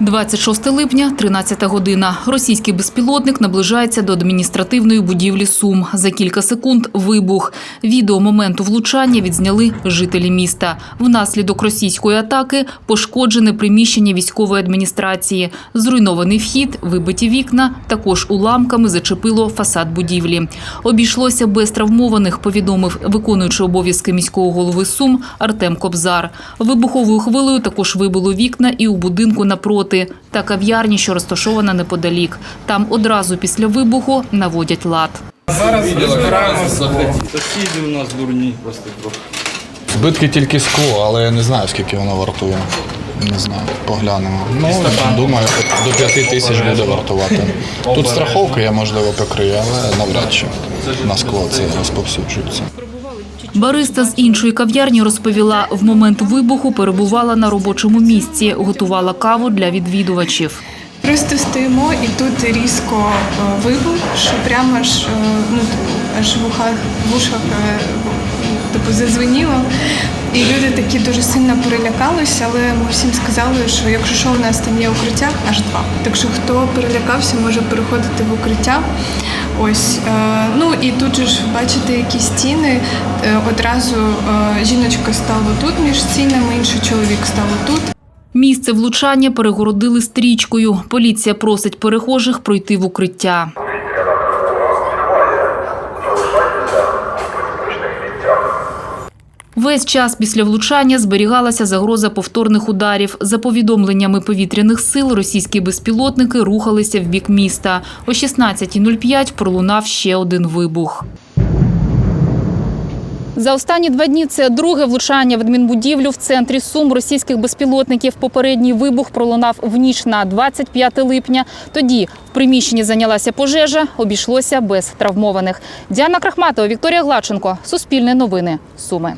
26 липня, 13 година. Російський безпілотник наближається до адміністративної будівлі Сум. За кілька секунд вибух. Відео моменту влучання відзняли жителі міста. Внаслідок російської атаки пошкоджене приміщення військової адміністрації. Зруйнований вхід, вибиті вікна, також уламками зачепило фасад будівлі. Обійшлося без травмованих, повідомив виконуючий обов'язки міського голови Сум Артем Кобзар. Вибуховою хвилею також вибило вікна і у будинку напроти та кав'ярні, що розташована неподалік. Там одразу після вибуху наводять лад. Зараз розбираємося. Сусіди у нас дурні просто трохи. Збитки тільки скло, але я не знаю, скільки воно вартує. Не знаю, поглянемо. Ну, думаю, до 5 тисяч буде вартувати. Тут страховка я, можливо, покрию, але навряд чи на скло це розповсюджується. Бариста з іншої кав'ярні розповіла, в момент вибуху перебувала на робочому місці, готувала каву для відвідувачів. Просто стоїмо і тут різко е, вибух, що прямо аж, е, ну, аж в ухах, в ушах е, зазвеніло. І люди такі дуже сильно перелякалися, але ми всім сказали, що якщо що, у нас там є укриття, аж два. Так що хто перелякався, може переходити в укриття. Ось, е, ну і тут же ж бачите, які стіни. Е, Одразу е, жіночка стала тут між стінами, інший чоловік став тут. Місце влучання перегородили стрічкою. Поліція просить перехожих пройти в укриття. Весь час після влучання зберігалася загроза повторних ударів. За повідомленнями повітряних сил, російські безпілотники рухалися в бік міста. О 16.05 пролунав ще один вибух. За останні два дні це друге влучання в адмінбудівлю в центрі Сум російських безпілотників. Попередній вибух пролунав в ніч на 25 липня. Тоді в приміщенні зайнялася пожежа, обійшлося без травмованих. Діана Крахматова, Вікторія Гладченко. Суспільне новини. Суми.